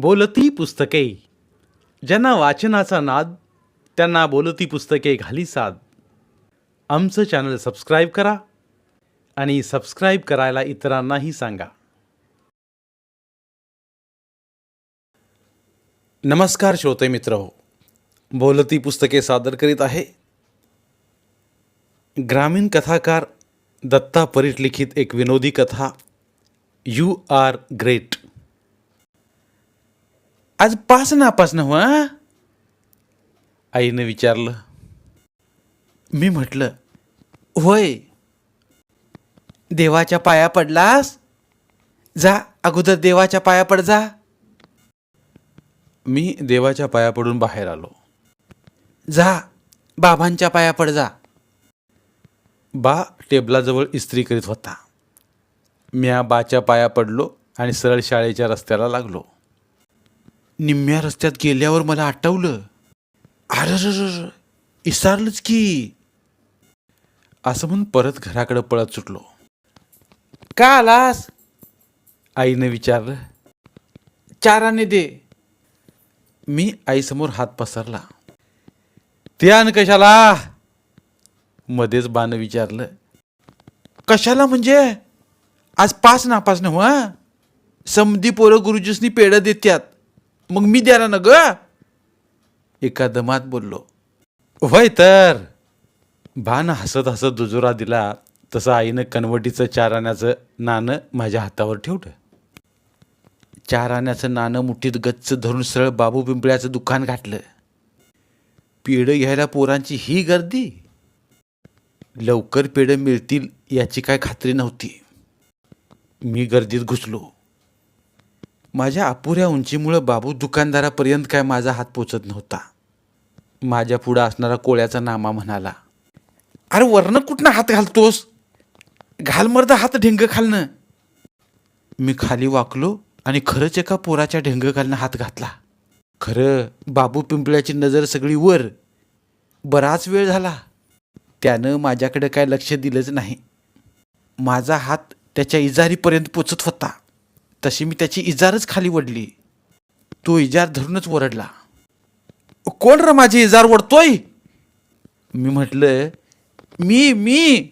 बोलती पुस्तके. ज्यांना वाचनाचा नाद त्यांना बोलती पुस्तके घाली साद. आमचं चॅनल सबस्क्राईब करा आणि सबस्क्राईब करायला इतरांनाही सांगा. नमस्कार श्रोते मित्र हो. बोलती पुस्तके सादर करीत आहे. ग्रामीण कथाकार दत्ता परीट लिखित एक विनोदी कथा यू आर ग्रेट. आज पास नापास ना आईनं विचारलं. मी म्हटलं होय देवाच्या पाया पडलास? जा अगोदर देवाच्या पाया पड जा. मी देवाच्या पाया पडून बाहेर आलो. जा बाबांच्या पाया पड जा. बा टेबलाजवळ इस्त्री करीत होता. म्या बाच्या पाया पडलो आणि सरळ शाळेच्या रस्त्याला लागलो. निम्म्या रस्त्यात गेल्यावर मला आठवलं. अर इसारलंच की. असं म्हणून परत घराकडे पळत सुटलो. का आलास? आईनं विचारलं. चाराने दे. मी आईसमोर हात पसरला. ते आण कशाला? मध्येच बानं विचारलं. कशाला म्हणजे? आज पाच नापास ना हा? समधी पोरं गुरुजीसनी पेढं देत्यात. मग मी द्याला ना ग? एका दमात बोललो. वय तर. भान हसत हसत दुजोरा दिला तसं आईनं कनवटीचं चार आण्याचं नाणं माझ्या हातावर ठेवलं. चार आण्याचं नाणं मुठीत गच्च धरून सरळ बाबू पिंपळ्याचं दुकान घातलं पेढं घ्यायला पोरांची ही गर्दी. लवकर पेढं मिळतील याची काय खात्री नव्हती. मी गर्दीत घुसलो. माझ्या अपुऱ्या उंचीमुळं बाबू दुकानदारापर्यंत काय माझा हात पोचत नव्हता. माझ्या पुढं असणारा कोळ्याचा नामा म्हणाला अरे वरनं कुठनं हात घालतोस? घाल मर्द हात ढेंग खालनं. मी खाली वाकलो आणि खरंच एका पोराच्या ढेंग घालनं हात घातला. खरं बाबू पिंपळ्याची नजर सगळी वर. बराच वेळ झाला. त्यानं माझ्याकडे काय लक्ष दिलंच नाही. माझा हात त्याच्या इजारीपर्यंत पोचत होता. तशी मी त्याची इजारच खाली वडली तो इजार धरूनच ओरडला. कोण र माझी इजार ओढतोय? मी म्हटलं मी मी.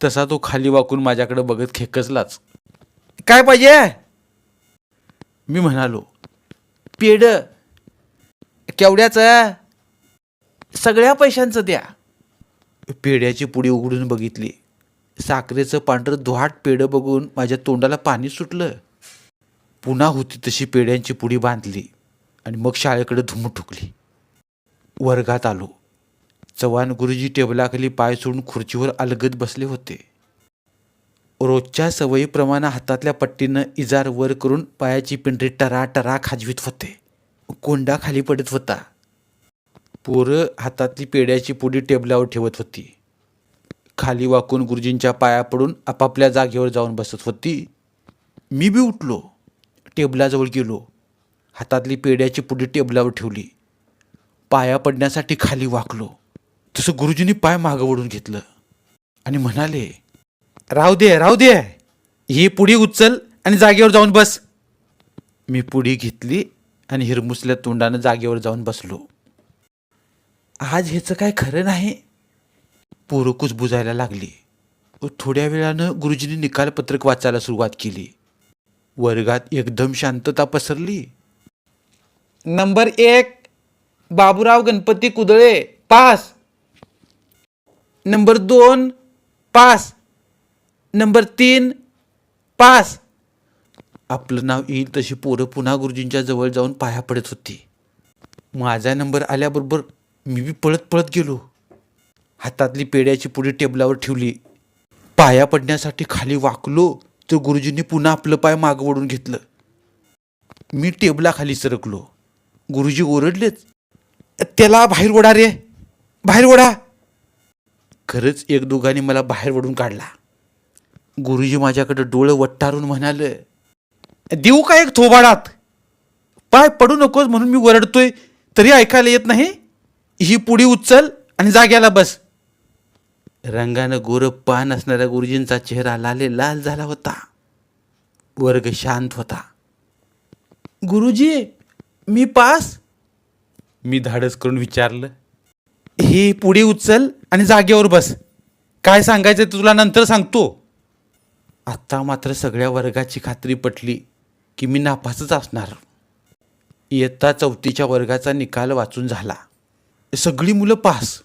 तसा तो खाली वाकून माझ्याकडे बघत खेकचलाच काय पाहिजे? मी म्हणालो पेड केवढ्याचं? सगळ्या पैशांचं द्या. पेढ्याची पुडी उघडून बघितली. साखरेचं पांढरं धुहाट पेढं बघून माझ्या तोंडाला पाणी सुटलं. पुन्हा होती तशी पेढ्यांची पुडी बांधली आणि मग शाळेकडे धुम ठुकली. वर्गात आलो. चव्हाण गुरुजी टेबलाखाली पाय सोडून खुर्चीवर अलगद बसले होते. रोजच्या सवयीप्रमाणे हातातल्या पट्टीनं इजार वर करून पायाची पिंढरी टरा टरा खाजवीत होते. कोंडा खाली पडत होता. पोरं हातातली पेड्याची पुडी टेबलावर ठेवत होती. खाली वाकून गुरुजींच्या पाया पडून आपापल्या जागेवर जाऊन बसत होती. मी बी उठलो. टेबलाजवळ गेलो. हातातली पेड्याची पुढी टेबलावर ठेवली. पाया पडण्यासाठी खाली वाकलो. तसं गुरुजींनी पाय मागं वळून घेतलं. आणि म्हणाले राहू दे राहू दे. ही पुढी उचल आणि जागेवर जाऊन बस. मी पुढी घेतली आणि हिरमुसल्या तोंडानं जागेवर जाऊन बसलो. आज ह्याचं काय खरं नाही? पोरं कुजबुजायला लागली. थोड्या वेळानं गुरुजींनी निकालपत्रक वाचायला सुरुवात केली. वर्गात एकदम शांतता पसरली. नंबर एक बाबूराव गणपती कुदळे पास. नंबर दोन पास. नंबर तीन पास. आपलं नाव येईल तशी पोरं पुन्हा गुरुजींच्या जवळ जाऊन पाया पडत होती. माझा नंबर आल्याबरोबर मी बी पळत पळत गेलो. हातातली पेड्याची पुढे टेबलावर ठेवली. पाया पडण्यासाठी खाली वाकलो. तर गुरुजींनी पुन्हा आपलं पाय मागं वळून घेतलं. मी टेबलाखाली सरकलो. गुरुजी ओरडलेच त्याला बाहेर ओढा रे बाहेर ओढा. खरंच एक दोघांनी मला बाहेर ओढून काढला. गुरुजी माझ्याकडे डोळं वट्टारून म्हणाले देऊ का एक थोबाडात? पाय पडू नकोस म्हणून मी ओरडतोय तरी ऐकायला येत नाही. ही पुढी उचल आणि जाग्याला बस. रंगानं गोर पान असणाऱ्या गुरुजींचा चेहरा लाले लाल झाला होता. वर्ग शांत होता. गुरुजी मी पास. मी धाडस करून विचारलं. ही पुढे उचल आणि जागेवर बस. काय सांगायचं ते तुला नंतर सांगतो. आत्ता मात्र सगळ्या वर्गाची खात्री पटली की मी नापासच असणार. इयत्ता चौथीच्या वर्गाचा निकाल वाचून झाला. सगळी मुलं पास.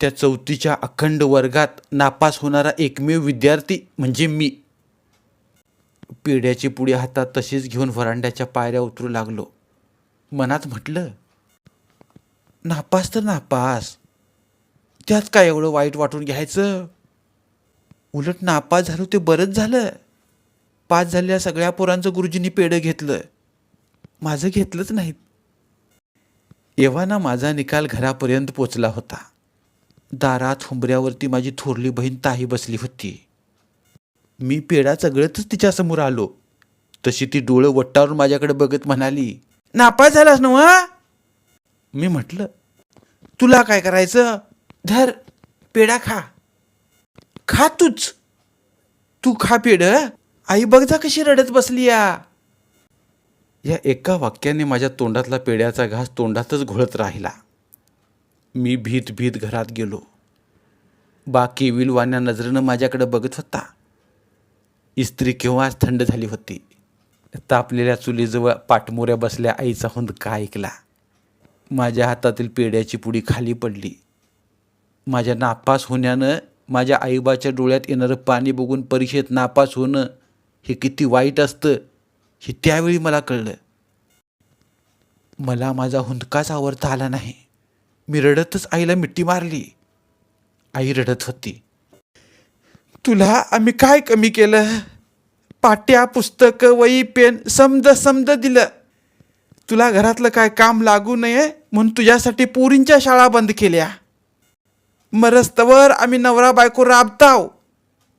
त्या चौथीच्या अखंड वर्गात नापास होणारा एकमेव विद्यार्थी म्हणजे मी. पेढ्याची पुढे हातात तशीच घेऊन व्हरांड्याच्या पायऱ्या उतरू लागलो. मनात म्हटलं नापास तर नापास. त्यात काय एवढं वाईट वाटून घ्यायचं? उलट नापास झालो ते बरंच झालं. पास झालेल्या सगळ्या पोरांचं गुरुजींनी पेढं घेतलं. माझं घेतलंच नाहीत. एव्हाना माझा निकाल घरापर्यंत पोचला होता. दारात हुंबऱ्यावरती माझी थोरली बहीण ताई बसली होती. मी पेढा सगळंच तिच्यासमोर आलो. तशी ती डोळं वट्टावरून माझ्याकडे बघत म्हणाली नापास झालास न वा मी म्हटलं तुला काय करायचं? धर पेढा खा. खा तूच. तू खा पेढ. आई बघ जा कशी रडत बसली या. या एका वाक्याने माझ्या तोंडातला पेढ्याचा घास तोंडातच घोळत राहिला. मी भीत भीत घरात गेलो. बा केविलवाण्या नजरेनं माझ्याकडे बघत होता. इस्त्री केव्हाच थंड झाली होती. तापलेल्या चुलीजवळ पाठमोऱ्या बसल्या आईचा हुंदका ऐकला? माझ्या हातातील पेढ्याची पुडी खाली पडली. माझ्या नापास होण्यानं माझ्या आईबाच्या डोळ्यात येणारं पाणी बघून परीक्षेत नापास होणं हे किती वाईट असतं हे त्यावेळी मला कळलं. मला माझा हुंदकाच आवडता आला नाही. मी रडतच आईला मिठी मारली. आई रडत होती. तुला आम्ही काय कमी केलं? पाट्या पुस्तकं वही पेन समद समद दिलं. तुला घरातलं काय काम लागू नये म्हणून तुझ्यासाठी पोरींच्या शाळा बंद केल्या. मरस्तवर आम्ही नवरा बायको राबताव.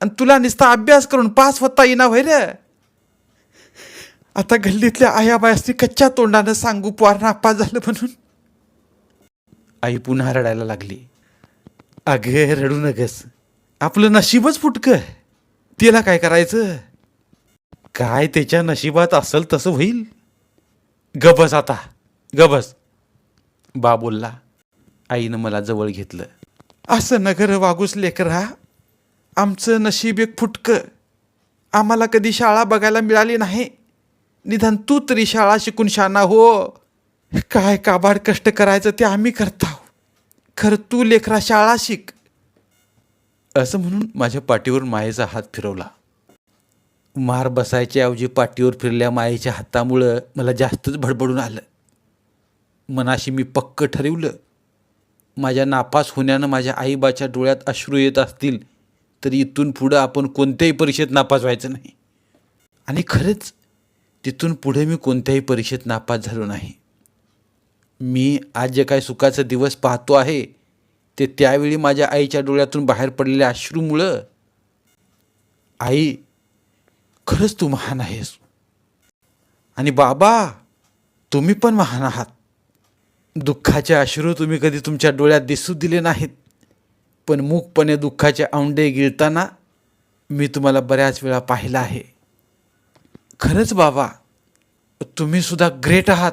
आणि तुला निस्ता अभ्यास करून पास होता येईना व्हाय रे? आता गल्लीतल्या आयाबायासनी कच्च्या तोंडानं सांगू पोर नापास झालं म्हणून. आई पुन्हा रडायला लागली. अगे रडू नगस. आपलं नशीबच फुटकं. तिला काय करायचं? काय त्याच्या नशिबात असल तसं होईल? गबस आता. गबस बा बोलला. आईनं मला जवळ घेतलं. असं नगर वागूस लेकरा आमचं नशीब एक फुटकं. आम्हाला कधी शाळा बघायला मिळाली नाही. निधन तू तरी शाळा शिकून शाना हो. काय काबाड कष्ट करायचं ते आम्ही करताव खरं तू लेकरा शाळा शिक. असं म्हणून माझ्या पाठीवर मायेचा हात फिरवला. मार बसायच्या ऐवजी पाठीवर फिरल्या मायेच्या हातामुळं मला जास्तच भडबडून आलं. मनाशी मी पक्क ठरवलं माझ्या नापास होण्यानं माझ्या आईबाच्या डोळ्यात अश्रू येत असतील तरी इथून पुढं आपण कोणत्याही परीक्षेत नापास व्हायचं नाही. आणि खरंच तिथून पुढे मी कोणत्याही परीक्षेत नापास झालो नाही. मी आज जे काय सुखाचा दिवस पाहतो आहे ते त्यावेळी माझ्या आईच्या डोळ्यातून बाहेर पडलेल्या अश्रूमुळं आई खरंच तू महान आहेस. आणि बाबा तुम्ही पण महान आहात. दुःखाचे अश्रू तुम्ही कधी तुमच्या डोळ्यात दिसू दिले नाहीत. पण मूकपणे दुःखाचे औंडे गिळताना मी तुम्हाला बऱ्याच वेळा पाहिलं आहे. खरंच बाबा तुम्हीसुद्धा ग्रेट आहात.